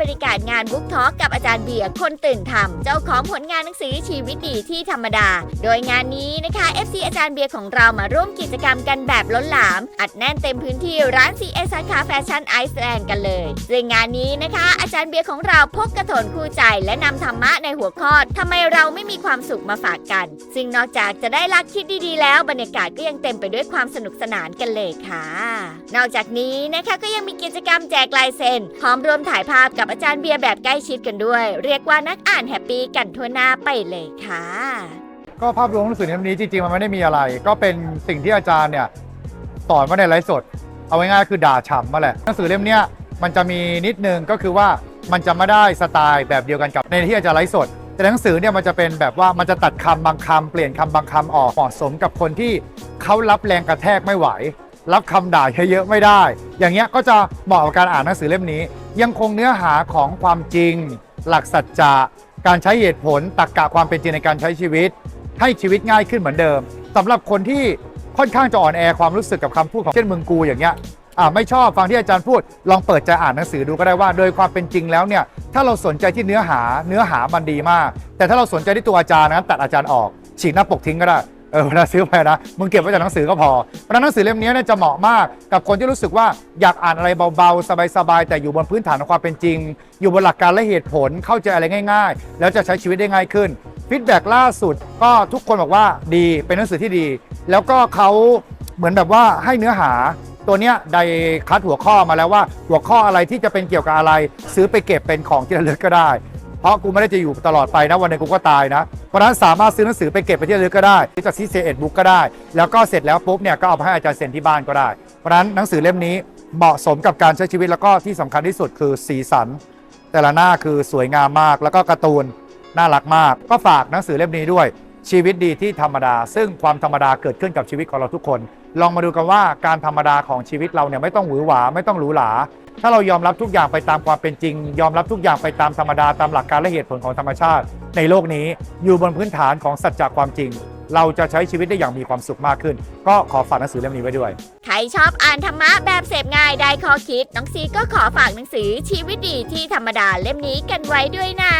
บรรยากาศงานบุ๊กทอล์กกับอาจารย์เบียร์คนตื่นทำเจ้าของผลงานหนังสือชีวิตดีที่ธรรมดา โดยงานนี้นะคะ FC อาจารย์เบียร์ของเรามาร่วมกิจกรรมกันแบบล้นหลาม อัดแน่นเต็มพื้นที่ร้าน CS สาขาแฟชั่นไอซ์แลนด์กันเลยซึ่งงานนี้นะคะ อาจารย์เบียร์ของเราพกกระถนคู่ใจ และนำธรรมะในหัวข้อทำไมเราไม่มีความสุขมาฝากกัน ซึ่งนอกจากจะได้ลักคิดดีๆ แล้วบรรยากาศก็ยังเต็มไปด้วยความสนุกสนานกันเลยค่ะ นอกจากนี้นะคะก็ยังมีกิจกรรมแจกลายเซ็นพร้อมรวมถ่ายภาพกับอาจารย์เบียร์แบบใกล้ชิดกันด้วย เรียกว่านักอ่านแฮปปี้กันทั่วหน้าไปเลยค่ะ ก็ภาพรวมหนังสือเล่มนี้จริงๆมันไม่ได้มีอะไร ก็เป็นสิ่งที่อาจารย์เนี่ยสอนมาในไลฟ์สด เอาง่ายๆคือด่าฉ่ำมาแหละหนังสือเล่มเนี้ยมันจะมีนิดนึงก็คือว่ามันจะไม่ได้สไตล์แบบเดียวกันกับในที่อาจารย์ไลฟ์สด แต่หนังสือเนี่ยมันจะเป็นแบบว่ามันจะตัดคำบางคำเปลี่ยนคำบางคำออกเหมาะสมกับคนที่เขารับแรงกระแทกไม่ไหว รับคำด่าเยอะๆไม่ได้ อย่างเงี้ยก็จะเหมาะกับการอ่านหนังสือเล่มนี้ ยังคงเนื้อหาของความจริง หลักสัจจะการใช้เหตุผลตรรกกะความเป็นจริงในการใช้ชีวิต ให้ชีวิตง่ายขึ้นเหมือนเดิมสำหรับคนที่ค่อนข้างจะอ่อนแอความรู้สึกกับคำพูดของเช่นมึงกูอย่างเงี้ยอ่าไม่ชอบฟังที่อาจารย์พูด ลองเปิดใจอ่านหนังสือดูก็ได้ว่า โดยความเป็นจริงแล้วเนี่ยถ้าเราสนใจที่เนื้อหาเนื้อหามันดีมาก แต่ถ้าเราสนใจที่ตัวอาจารย์นะตัดอาจารย์ออกฉีกหน้าปกทิ้งก็ได้ ออเวลาซื้อไปนะมึงเก็บไว้จากหนังสือก็พอเพราะฉะนั้นหนังสือเล่มนี้เนี่ยจะเหมาะมากกับคนที่รู้สึกว่าอยากอ่านอะไรเบาๆ สบายๆ แต่อยู่บนพื้นฐานของความเป็นจริง อยู่บนหลักการและเหตุผลเข้าใจอะไรง่าย ๆ แล้วจะใช้ชีวิตได้ง่ายขึ้นฟีดแบ็กล่าสุดก็ทุกคนบอกว่าดีเป็นหนังสือที่ดี แล้วก็เขาเหมือนแบบว่าให้เนื้อหาตัวเนี้ยได้คัดหัวข้อมาแล้วว่าหัวข้ออะไรที่จะเป็นเกี่ยวกับอะไร ซื้อไปเก็บเป็นของที่ระลึกก็ได้ เพราะกูไม่ได้จะอยู่ตลอดไปนะวันหนึ่งกูก็ตายนะ เพราะฉะนั้นสามารถซื้อหนังสือไปเก็บไปที่ระลึกก็ได้หรือจากที่เซเอ็ดบุ๊กก็ได้ แล้วก็เสร็จแล้วปุ๊บเนี่ยก็เอาไปให้อาจารย์เซ็นที่บ้านก็ได้ เพราะฉะนั้นหนังสือเล่มนี้เหมาะสมกับการใช้ชีวิตแล้วก็ที่สำคัญที่สุดคือสีสัน แต่ละหน้าคือสวยงามมาก แล้วก็การ์ตูนน่ารักมาก ก็ฝากหนังสือเล่มนี้ด้วย ชีวิตดีที่ธรรมดา ซึ่งความธรรมดาเกิดขึ้นกับชีวิตของเราทุกคน ลองมาดูกันว่าการธรรมดาของชีวิตเราเนี่ยไม่ต้องหวือหวาไม่ต้องหรูหรา ถ้าเรายอมรับทุกอย่างไปตามความเป็นจริง ยอมรับทุกอย่างไปตามธรรมดาตามหลักการและเหตุผลของธรรมชาติ ในโลกนี้อยู่บนพื้นฐานของสัจจะความจริง เราจะใช้ชีวิตได้อย่างมีความสุขมากขึ้น ก็ขอฝากหนังสือเล่มนี้ไว้ด้วย ใครชอบอ่านธรรมะแบบเสพง่ายได้ข้อคิดน้องซีก็ขอฝากหนังสือชีวิตดีที่ธรรมดาเล่มนี้กันไว้ด้วยนะ